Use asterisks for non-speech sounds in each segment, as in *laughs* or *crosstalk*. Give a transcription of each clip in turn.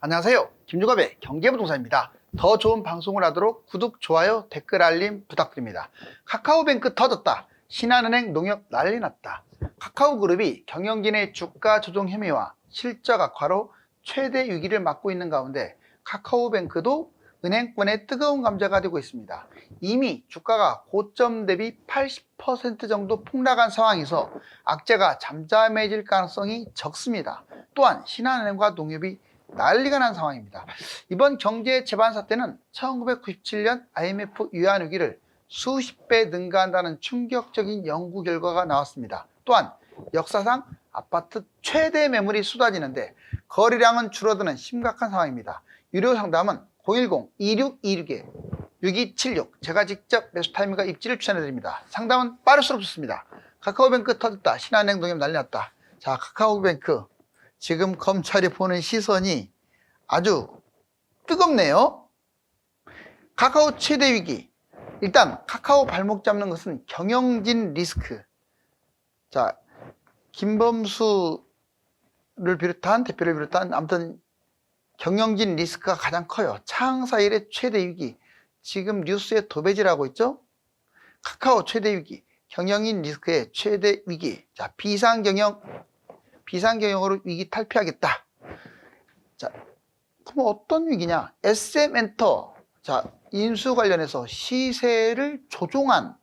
안녕하세요. 김주갑의 경제부동산입니다. 더 좋은 방송을 하도록 구독, 좋아요, 댓글 알림 부탁드립니다. 카카오뱅크 터졌다. 신한은행 농협 난리 났다. 카카오그룹이 경영진의 주가 조정 혐의와 실적 악화로 최대 위기를 맞고 있는 가운데 카카오뱅크도 은행권의 뜨거운 감자가 되고 있습니다. 이미 주가가 고점 대비 80% 정도 폭락한 상황에서 악재가 잠잠해질 가능성이 적습니다. 또한 신한은행과 농협이 난리가 난 상황입니다. 이번 경제 재반 사태는 1997년 IMF 유한 위기를 수십 배 능가한다는 충격적인 연구 결과가 나왔습니다. 또한 역사상 아파트 최대 매물이 쏟아지는데 거래량은 줄어드는 심각한 상황입니다. 유료 상담은 010-2626-6276 제가 직접 매수 타이밍과 입지를 추천해 드립니다. 상담은 빠를수록 좋습니다. 카카오뱅크 터졌다. 신한은행 농협 난리 났다. 자, 카카오뱅크 지금 검찰이 보는 시선이 아주 뜨겁네요. 카카오 최대 위기. 일단 카카오 발목 잡는 것은 경영진 리스크. 자, 김범수를 비롯한 대표를 비롯한 아무튼 경영진 리스크가 가장 커요. 창사 일의 최대 위기. 지금 뉴스에 도배질하고 있죠? 카카오 최대 위기. 경영인 리스크의 최대 위기. 자, 비상경영 비상경영으로 위기 탈피하겠다. 자, 그럼 어떤 위기냐? SM엔터, 자, 인수 관련해서 시세를 조종한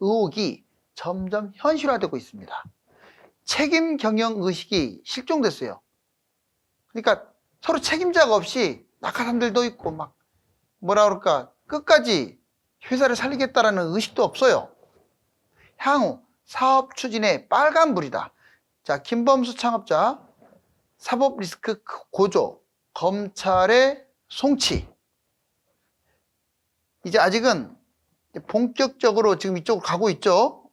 의혹이 점점 현실화되고 있습니다. 책임 경영 의식이 실종됐어요. 그러니까 서로 책임자가 없이 낙하산들도 있고 막 뭐라 그럴까 끝까지 회사를 살리겠다라는 의식도 없어요. 향후 사업 추진에 빨간불이다. 자, 김범수 창업자, 사법 리스크 고조, 검찰의 송치. 이제 아직은 본격적으로 지금 이쪽으로 가고 있죠.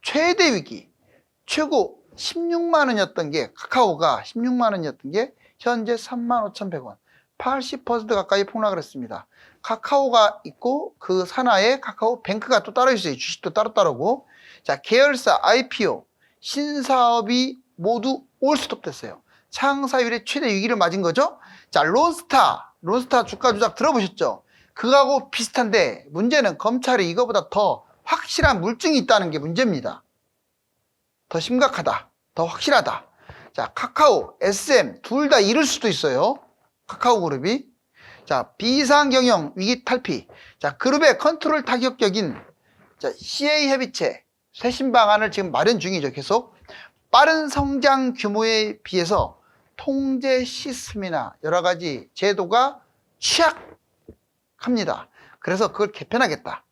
최대 위기, 최고 16만 원이었던 게 카카오가 16만 원이었던 게 현재 3만 5,100원, 80% 가까이 폭락을 했습니다. 카카오가 있고 그 산하에 카카오 뱅크가 또 따로 있어요. 주식도 따로 따르고. 자, 계열사 IPO 신사업이 모두 올스톱 됐어요. 창사율의 최대 위기를 맞은 거죠. 자, 론스타, 론스타 주가 조작 들어보셨죠? 그거하고 비슷한데 문제는 검찰이 이거보다 더 확실한 물증이 있다는 게 문제입니다. 더 심각하다. 더 확실하다. 자, 카카오, SM 둘 다 잃을 수도 있어요. 카카오 그룹이. 자, 비상경영 위기 탈피. 자, 그룹의 컨트롤 타격적인 자, CA 협의체 쇄신 방안을 지금 마련 중이죠. 계속 빠른 성장 규모에 비해서 통제 시스템이나 여러 가지 제도가 취약합니다. 그래서 그걸 개편하겠다.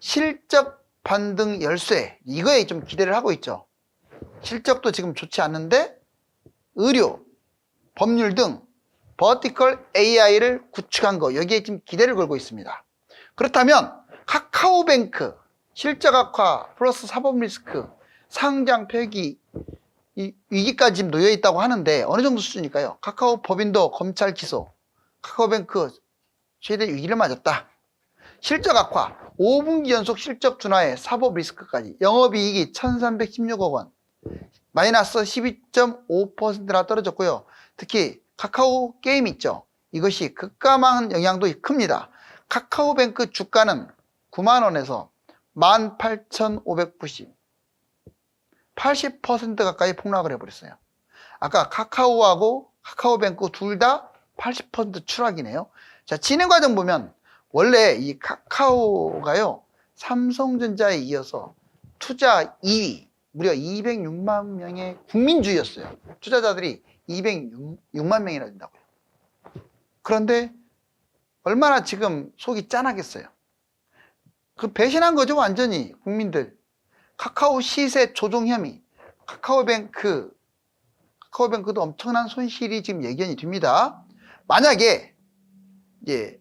실적 반등 열쇠 이거에 좀 기대를 하고 있죠. 실적도 지금 좋지 않는데 의료, 법률 등 버티컬 AI를 구축한 거 여기에 지금 기대를 걸고 있습니다. 그렇다면 카카오뱅크 실적 악화 플러스 사법 리스크 상장 폐기 이 위기까지 지금 놓여 있다고 하는데 어느 정도 수준일까요? 카카오 법인도 검찰 기소, 카카오뱅크 최대 위기를 맞았다. 실적 악화, 5분기 연속 실적 둔화에 사법 리스크까지 영업이익이 1,316억 원, 마이너스 12.5%나 떨어졌고요. 특히 카카오 게임 있죠. 이것이 급감한 영향도 큽니다. 카카오뱅크 주가는 9만 원에서 18,590 80% 가까이 폭락을 해버렸어요. 아까 카카오하고 카카오뱅크 둘 다 80% 추락이네요. 자, 진행 과정 보면 원래 이 카카오가요, 삼성전자에 이어서 투자 2위, 무려 206만 명의 국민주의였어요. 투자자들이 206만 명이나 된다고요. 그런데 얼마나 지금 속이 짠하겠어요. 그 배신한 거죠, 완전히 국민들. 카카오 시세 조종 혐의, 카카오뱅크, 카카오뱅크도 엄청난 손실이 지금 예견이 됩니다. 만약에 예,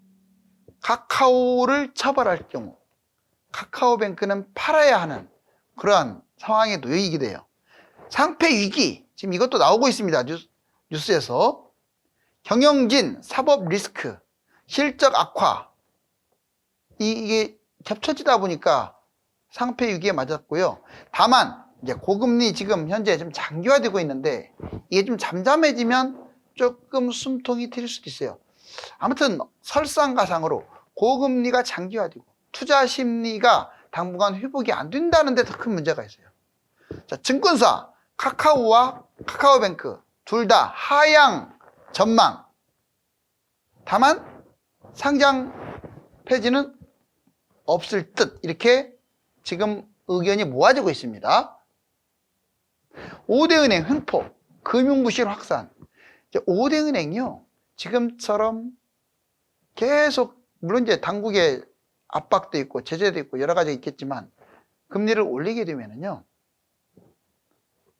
카카오를 처벌할 경우 카카오뱅크는 팔아야 하는 그러한 상황에 놓이게 돼요. 상패 위기 지금 이것도 나오고 있습니다. 뉴스, 뉴스에서 경영진 사법 리스크 실적 악화 이, 이게 겹쳐지다 보니까 상패 위기에 맞았고요. 다만 이제 고금리 지금 현재 좀 장기화되고 있는데 이게 좀 잠잠해지면 조금 숨통이 트일 수도 있어요. 아무튼 설상가상으로 고금리가 장기화되고 투자 심리가 당분간 회복이 안 된다는 데 더 큰 문제가 있어요. 자, 증권사 카카오와 카카오뱅크 둘 다 하향 전망. 다만 상장 폐지는 없을 듯 이렇게 지금 의견이 모아지고 있습니다. 5대 은행 횡포, 금융부실 확산. 5대 은행이요. 지금처럼 계속 물론 이제 당국의 압박도 있고 제재도 있고 여러 가지 있겠지만 금리를 올리게 되면은요.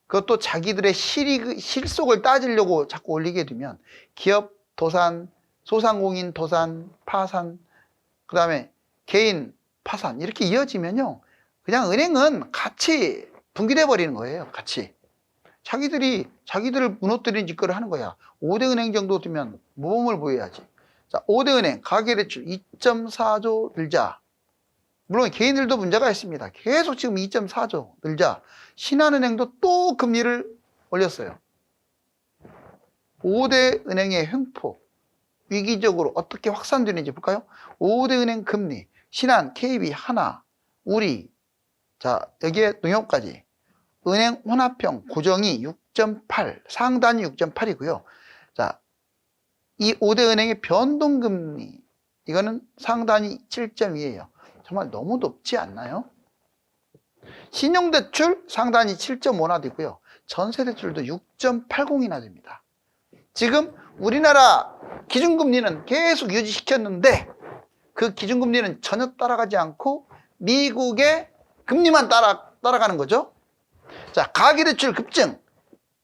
그것도 자기들의 실익, 실속을 따지려고 자꾸 올리게 되면 기업 도산, 소상공인 도산, 파산, 그 다음에 개인 파산 이렇게 이어지면요. 그냥 은행은 같이 붕괴돼 버리는 거예요. 같이. 자기들이 자기들을 무너뜨리는 짓거리를 하는 거야. 5대 은행 정도 되면 모범을 보여야지. 자, 5대 은행 가계대출 2.4조 늘자. 물론 개인들도 문제가 있습니다. 계속 지금 2.4조 늘자. 신한은행도 또 금리를 올렸어요. 5대 은행의 횡포 위기적으로 어떻게 확산되는지 볼까요? 5대 은행 금리 신한, KB, 하나, 우리 자 여기에 농협까지 은행 혼합형 고정이 6.8 상단이 6.8이고요. 자, 이 5대 은행의 변동금리 이거는 상단이 7.2예요. 정말 너무 높지 않나요? 신용대출 상단이 7.5나 되고요. 전세대출도 6.80이나 됩니다. 지금 우리나라 기준금리는 계속 유지시켰는데 그 기준금리는 전혀 따라가지 않고 미국의 금리만 따라, 따라가는 거죠. 자, 가계대출 급증.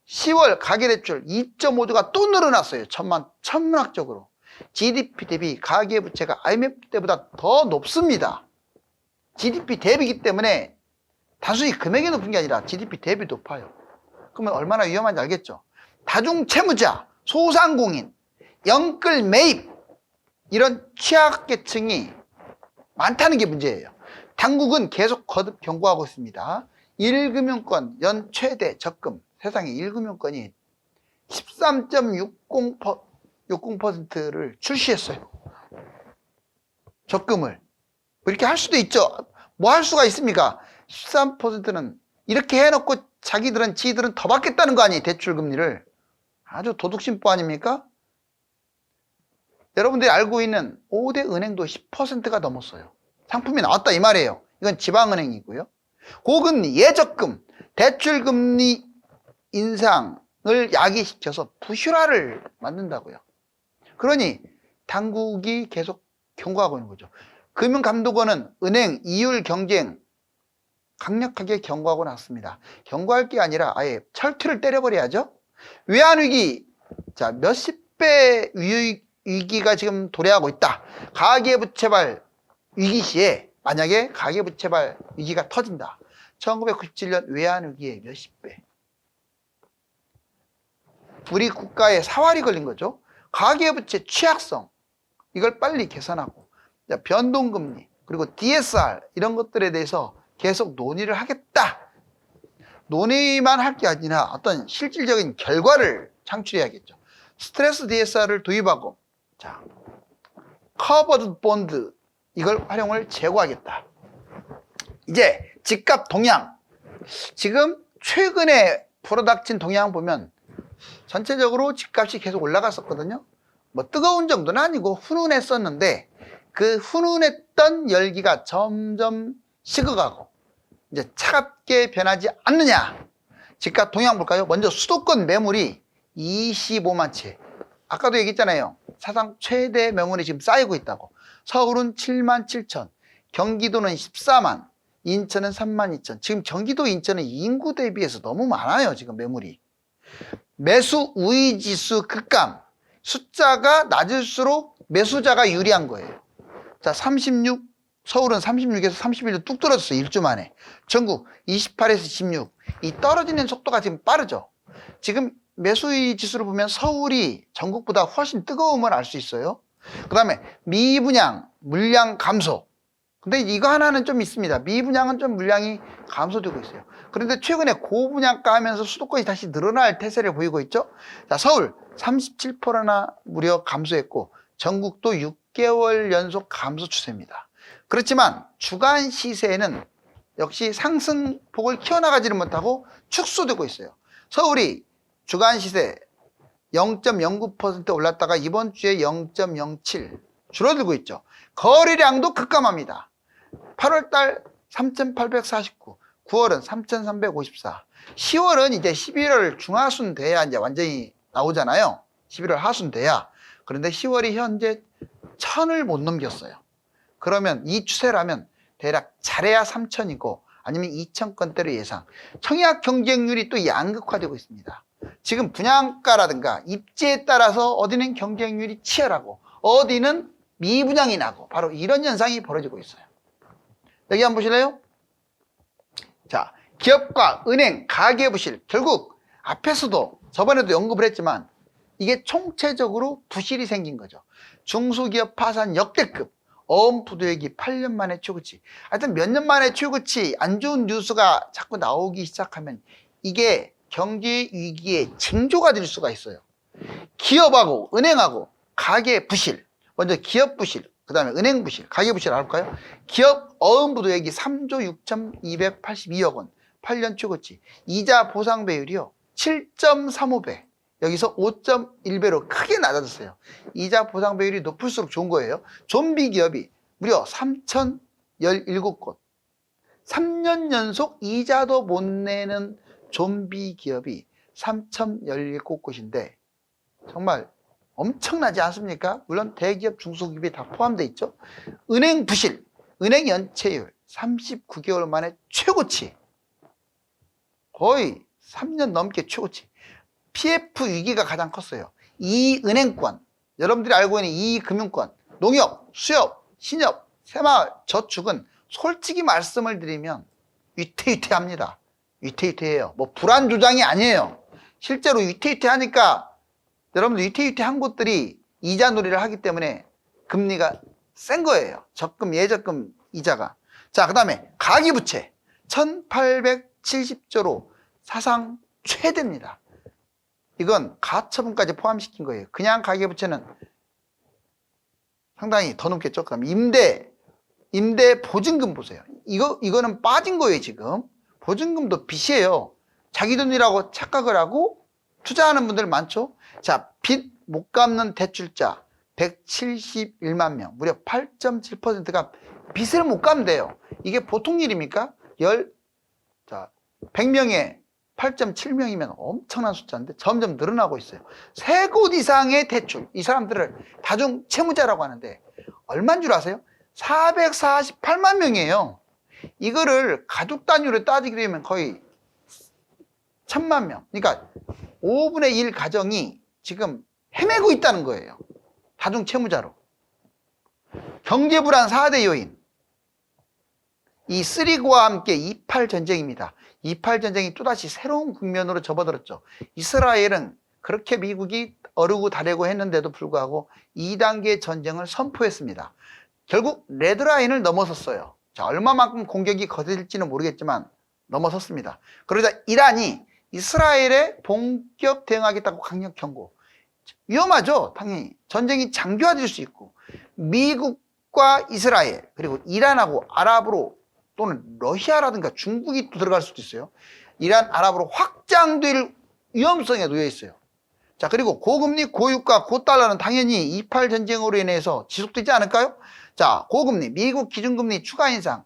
10월 가계대출 2.5조가 또 늘어났어요. 천만, 천문학적으로. GDP 대비 가계부채가 IMF 때보다 더 높습니다. GDP 대비기 때문에 단순히 금액이 높은 게 아니라 GDP 대비 높아요. 그러면 얼마나 위험한지 알겠죠? 다중채무자, 소상공인, 영끌 매입 이런 취약계층이 많다는 게 문제예요. 당국은 계속 거듭 경고하고 있습니다. 1금융권 연 최대 적금 세상에 1금융권이 13.60%를 출시했어요. 적금을. 이렇게 할 수도 있죠. 뭐 할 수가 있습니까? 13%는 이렇게 해놓고 자기들은 지들은 더 받겠다는 거 아니에요. 대출 금리를. 아주 도둑심보 아닙니까? 여러분들이 알고 있는 5대 은행도 10%가 넘었어요. 상품이 나왔다 이 말이에요. 이건 지방은행이고요. 고금리, 예적금, 대출금리 인상을 야기시켜서 부실화를 만든다고요. 그러니 당국이 계속 경고하고 있는 거죠. 금융감독원은 은행 이율 경쟁 강력하게 경고하고 났습니다. 경고할 게 아니라 아예 철퇴를 때려버려야죠. 외환위기, 자, 몇십 배 위- 위기가 지금 도래하고 있다. 가계부채발 위기 시에 만약에 가계부채발 위기가 터진다. 1997년 외환위기의 몇십 배. 우리 국가에 사활이 걸린 거죠. 가계부채 취약성. 이걸 빨리 개선하고 자, 변동금리 그리고 DSR 이런 것들에 대해서 계속 논의를 하겠다. 논의만 할 게 아니라 어떤 실질적인 결과를 창출해야겠죠. 스트레스 DSR을 도입하고 자 커버드 본드 이걸 활용을 제고하겠다. 이제 집값 동향 지금 최근에 불어닥친 동향 보면 전체적으로 집값이 계속 올라갔었거든요. 뭐 뜨거운 정도는 아니고 훈훈했었는데 그 훈훈했던 열기가 점점 식어가고 이제 차갑게 변하지 않느냐. 집값 동향 볼까요? 먼저 수도권 매물이 25만 채. 아까도 얘기했잖아요. 사상 최대 매물이 지금 쌓이고 있다고. 서울은 7만 7천, 경기도는 14만, 인천은 3만 2천. 지금 경기도 인천은 인구 대비해서 너무 많아요. 지금 매물이. 매수 우위 지수 급감. 숫자가 낮을수록 매수자가 유리한 거예요. 자, 36, 서울은 36에서 31로 뚝 떨어졌어. 1주 만에. 전국 28에서 16. 이 떨어지는 속도가 지금 빠르죠. 지금 매수의 지수를 보면 서울이 전국보다 훨씬 뜨거움을 알 수 있어요. 그 다음에 미분양, 물량 감소. 근데 이거 하나는 좀 있습니다. 미분양은 좀 물량이 감소되고 있어요. 그런데 최근에 고분양가 하면서 수도권이 다시 늘어날 태세를 보이고 있죠. 자, 서울 37%나 무려 감소했고 전국도 6개월 연속 감소 추세입니다. 그렇지만 주간 시세는 역시 상승폭을 키워나가지를 못하고 축소되고 있어요. 서울이 주간 시세 0.09% 올랐다가 이번 주에 0.07 줄어들고 있죠. 거래량도 급감합니다. 8월 달 3,849, 9월은 3,354, 10월은 이제 11월 중하순 돼야 이제 완전히 나오잖아요. 11월 하순 돼야. 그런데 10월이 현재 1000을 못 넘겼어요. 그러면 이 추세라면 대략 잘해야 3,000이고 아니면 2,000건대로 예상. 청약 경쟁률이 또 양극화되고 있습니다. 지금 분양가라든가 입지에 따라서 어디는 경쟁률이 치열하고 어디는 미분양이 나고 바로 이런 현상이 벌어지고 있어요. 여기 한번 보실래요? 자, 기업과 은행, 가계부실 결국 앞에서도 저번에도 언급을 했지만 이게 총체적으로 부실이 생긴 거죠. 중소기업 파산 역대급 어음푸드액이 8년 만에 최고치. 하여튼 몇 년 만에 최고치 안 좋은 뉴스가 자꾸 나오기 시작하면 이게 경제 위기의 징조가 될 수가 있어요. 기업하고 은행하고 가계 부실. 먼저 기업 부실, 그 다음에 은행 부실, 가계 부실 알아볼까요? 기업 어음부도액이 3조 6,282억 원, 8년 최고치. 이자 보상 배율이요. 7.35배. 여기서 5.1배로 크게 낮아졌어요. 이자 보상 배율이 높을수록 좋은 거예요. 좀비 기업이 무려 3,017곳. 3년 연속 이자도 못 내는 좀비 기업이 3,017 곳인데 정말 엄청나지 않습니까? 물론 대기업, 중소기업이 다 포함되어 있죠. 은행 부실, 은행 연체율 39개월 만에 최고치. 거의 3년 넘게 최고치. PF 위기가 가장 컸어요. 이 은행권, 여러분들이 알고 있는 이 금융권, 농협, 수협, 신협, 새마을, 저축은 솔직히 말씀을 드리면 위태위태합니다. 위태위태해요. 뭐 불안 조장이 아니에요. 실제로 위태위태하니까 여러분들 위태위태한 곳들이 이자 놀이를 하기 때문에 금리가 센 거예요. 적금, 예적금 이자가. 자, 그 다음에 가계부채 1870조로 사상 최대입니다. 이건 가처분까지 포함시킨 거예요. 그냥 가계부채는 상당히 더 넘겠죠. 그럼 임대, 임대 보증금 보세요. 이거, 이거는 빠진 거예요, 지금. 보증금도 빚이에요. 자기 돈이라고 착각을 하고 투자하는 분들 많죠. 자, 빚 못 갚는 대출자 171만 명, 무려 8.7%가 빚을 못 갚는데요. 이게 보통 일입니까? 열, 자, 100명에 8.7명이면 엄청난 숫자인데 점점 늘어나고 있어요. 세 곳 이상의 대출. 이 사람들을 다중 채무자라고 하는데 얼마인 줄 아세요? 448만 명이에요. 이거를 가족 단위로 따지게 되면 거의 천만 명. 그러니까 5분의 1 가정이 지금 헤매고 있다는 거예요. 다중 채무자로. 경제 불안 4대 요인. 이 쓰리고와 함께 28 전쟁입니다. 28 전쟁이 또다시 새로운 국면으로 접어들었죠. 이스라엘은 그렇게 미국이 어르고 다르고 했는데도 불구하고 2단계 전쟁을 선포했습니다. 결국 레드라인을 넘어섰어요. 자, 얼마만큼 공격이 거슬릴지는 모르겠지만 넘어섰습니다. 그러자 이란이 이스라엘에 본격 대응하겠다고 강력 경고. 위험하죠, 당연히. 전쟁이 장기화될 수 있고, 미국과 이스라엘, 그리고 이란하고 아랍으로 또는 러시아라든가 중국이 또 들어갈 수도 있어요. 이란, 아랍으로 확장될 위험성에 놓여 있어요. 자, 그리고 고금리, 고유가, 고달러는 당연히 28 전쟁으로 인해서 지속되지 않을까요? 자, 고금리, 미국 기준금리 추가 인상,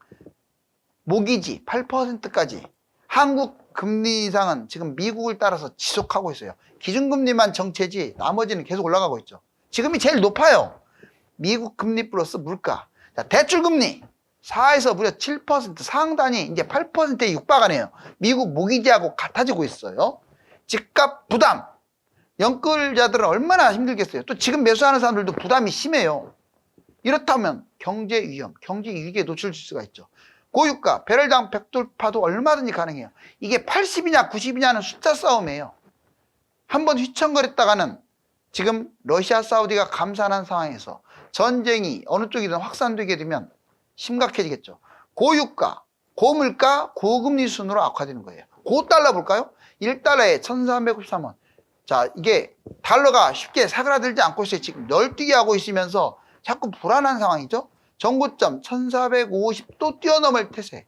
모기지 8%까지. 한국 금리 인상은 지금 미국을 따라서 지속하고 있어요. 기준금리만 정체지 나머지는 계속 올라가고 있죠. 지금이 제일 높아요. 미국 금리 플러스 물가. 자, 대출금리 4에서 무려 7% 상단이 이제 8%에 육박하네요. 미국 모기지하고 같아지고 있어요. 집값 부담. 연끌자들은 얼마나 힘들겠어요. 또 지금 매수하는 사람들도 부담이 심해요. 이렇다면 경제 위험, 경제 위기에 노출될 수가 있죠. 고유가, 배럴당 백돌파도 얼마든지 가능해요. 이게 80이냐 90이냐는 숫자 싸움이에요. 한번 휘청거렸다가는 지금 러시아, 사우디가 감산한 상황에서 전쟁이 어느 쪽이든 확산되게 되면 심각해지겠죠. 고유가, 고물가, 고금리 순으로 악화되는 거예요. 고달러 볼까요? 1달러에 1353원. 자, 이게 달러가 쉽게 사그라들지 않고 있어요. 지금 널뛰게 하고 있으면서 자꾸 불안한 상황이죠. 정고점 1450도 뛰어넘을 태세.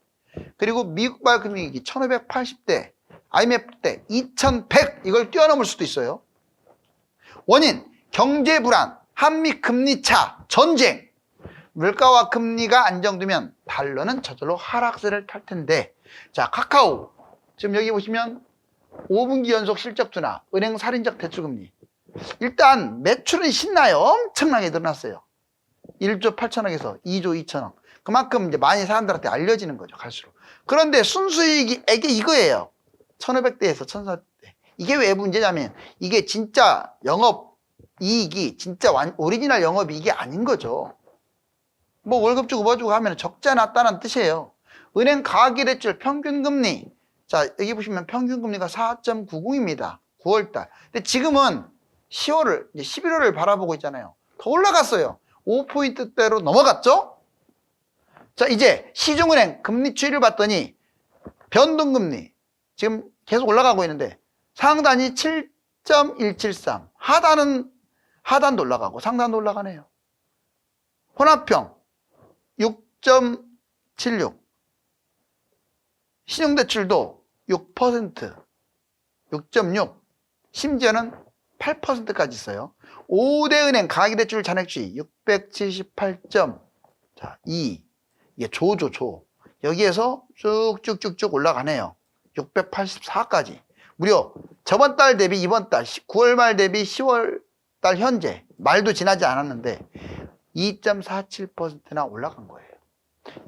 그리고 미국 발금리기 1580대, IMF 때 2100 이걸 뛰어넘을 수도 있어요. 원인 경제 불안, 한미 금리 차, 전쟁. 물가와 금리가 안정되면 달러는 저절로 하락세를 탈 텐데. 자, 카카오. 지금 여기 보시면 5분기 연속 실적 둔화, 은행 살인적 대출금리. 일단 매출은 신나요. 엄청나게 늘어났어요. 1조 8천억에서 2조 2천억. 그만큼 이제 많이 사람들한테 알려지는 거죠, 갈수록. 그런데 순수이익이 이게 이거예요. 1500대에서 1400대. 이게 왜 문제냐면 이게 진짜 영업 이익이 진짜 완, 오리지널 영업 이익이 아닌 거죠. 뭐 월급 주고 뭐 주고 하면 적자 났다는 뜻이에요. 은행 가계대출 평균금리. 자, 여기 보시면 평균금리가 4.90입니다. 9월달. 근데 지금은 10월을, 이제 11월을 바라보고 있잖아요. 더 올라갔어요. 5포인트대로 넘어갔죠? 자, 이제 시중은행 금리 추이를 봤더니 변동금리 지금 계속 올라가고 있는데 상단이 7.173, 하단은 하단도 올라가고 상단도 올라가네요. 혼합형 6.76, 신용대출도 6%, 6.6, 심지어는 8%까지 있어요. 5대 은행 가계대출 잔액주의 678점, 자, 2. 이게 조조 조. 여기에서 쭉쭉쭉쭉 올라가네요. 684까지. 무려 저번 달 대비 이번 달 9월 말 대비 10월 달 현재 말도 지나지 않았는데 2.47%나 올라간 거예요.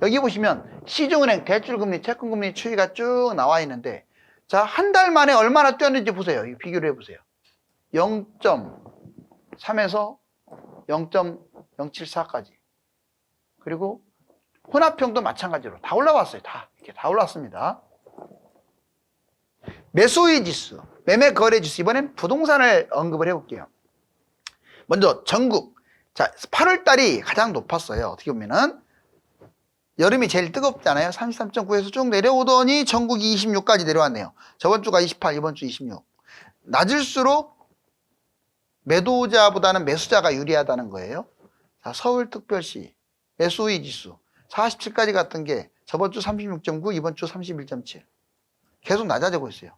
여기 보시면 시중은행 대출금리, 채권금리 추이가 쭉 나와 있는데 자, 한 달 만에 얼마나 뛰었는지 보세요. 이 비교를 해보세요. 0.3에서 0.074까지. 그리고 혼합형도 마찬가지로 다 올라왔어요. 다. 이렇게 다 올랐습니다. 매수의 지수, 매매 거래 지수. 이번엔 부동산을 언급을 해볼게요. 먼저 전국. 자, 8월 달이 가장 높았어요. 어떻게 보면은 여름이 제일 뜨겁잖아요. 33.9에서 쭉 내려오더니 전국이 26까지 내려왔네요. 저번 주가 28, 이번 주 26. 낮을수록 매도자보다는 매수자가 유리하다는 거예요. 자, 서울특별시 매수의 지수 47까지 갔던 게 저번 주 36.9, 이번 주 31.7. 계속 낮아지고 있어요.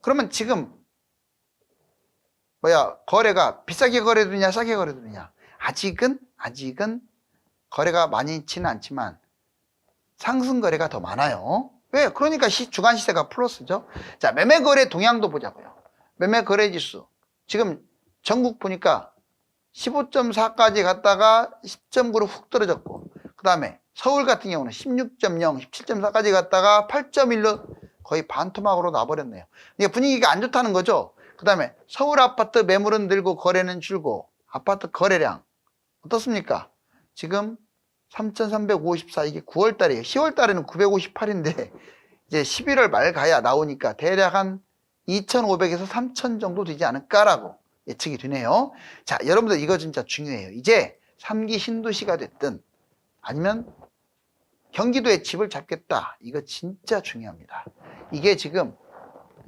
그러면 지금 뭐야 거래가 비싸게 거래되느냐 싸게 거래되느냐 아직은 아직은 거래가 많지는 않지만 상승 거래가 더 많아요. 왜? 그러니까 시, 주간 시세가 플러스죠. 자 매매 거래 동향도 보자고요. 매매 거래 지수 지금 전국 보니까 15.4까지 갔다가 10.9로 훅 떨어졌고 그 다음에 서울 같은 경우는 16.0, 17.4까지 갔다가 8.1로 거의 반토막으로 나버렸네요. 이게 분위기가 안 좋다는 거죠. 그 다음에 서울 아파트 매물은 늘고 거래는 줄고 아파트 거래량 어떻습니까? 지금 3,354 이게 9월 달이에요. 10월 달에는 958인데 *laughs* 이제 11월 말 가야 나오니까 대략 한 2,500에서 3,000 정도 되지 않을까라고 예측이 되네요. 자, 여러분들 이거 진짜 중요해요. 이제 3기 신도시가 됐든 아니면 경기도에 집을 잡겠다. 이거 진짜 중요합니다. 이게 지금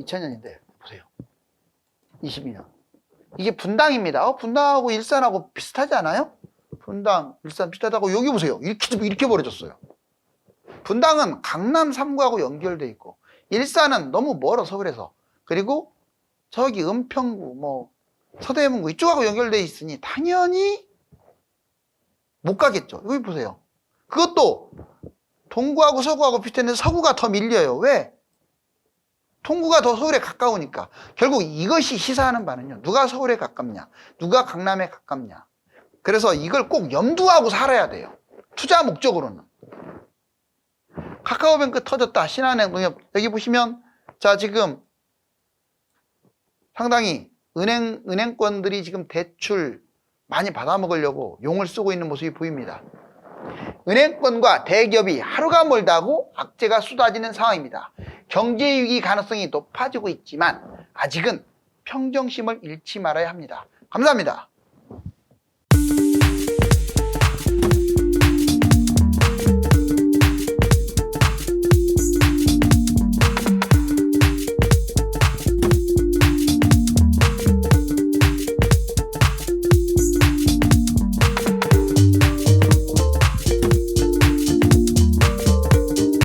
2000년인데 보세요. 22년. 이게 분당입니다. 어, 분당하고 일산하고 비슷하지 않아요? 분당, 일산 비슷하다고 여기 보세요. 이렇게 이렇게 벌어졌어요. 분당은 강남 3구하고 연결돼 있고 일산은 너무 멀어 서울에서. 그리고 저기 은평구 뭐 서대문구 이쪽하고 연결돼 있으니 당연히 못 가겠죠. 여기 보세요. 그것도 동구하고 서구하고 비슷했는데 서구가 더 밀려요. 왜? 동구가 더 서울에 가까우니까. 결국 이것이 시사하는 바는요. 누가 서울에 가깝냐? 누가 강남에 가깝냐? 그래서 이걸 꼭 염두하고 살아야 돼요. 투자 목적으로는. 카카오뱅크 터졌다. 신한은행 농협. 여기 보시면 자 지금 상당히 은행 은행권들이 지금 대출 많이 받아먹으려고 용을 쓰고 있는 모습이 보입니다. 은행권과 대기업이 하루가 멀다고 악재가 쏟아지는 상황입니다. 경제 위기 가능성이 높아지고 있지만 아직은 평정심을 잃지 말아야 합니다. 감사합니다.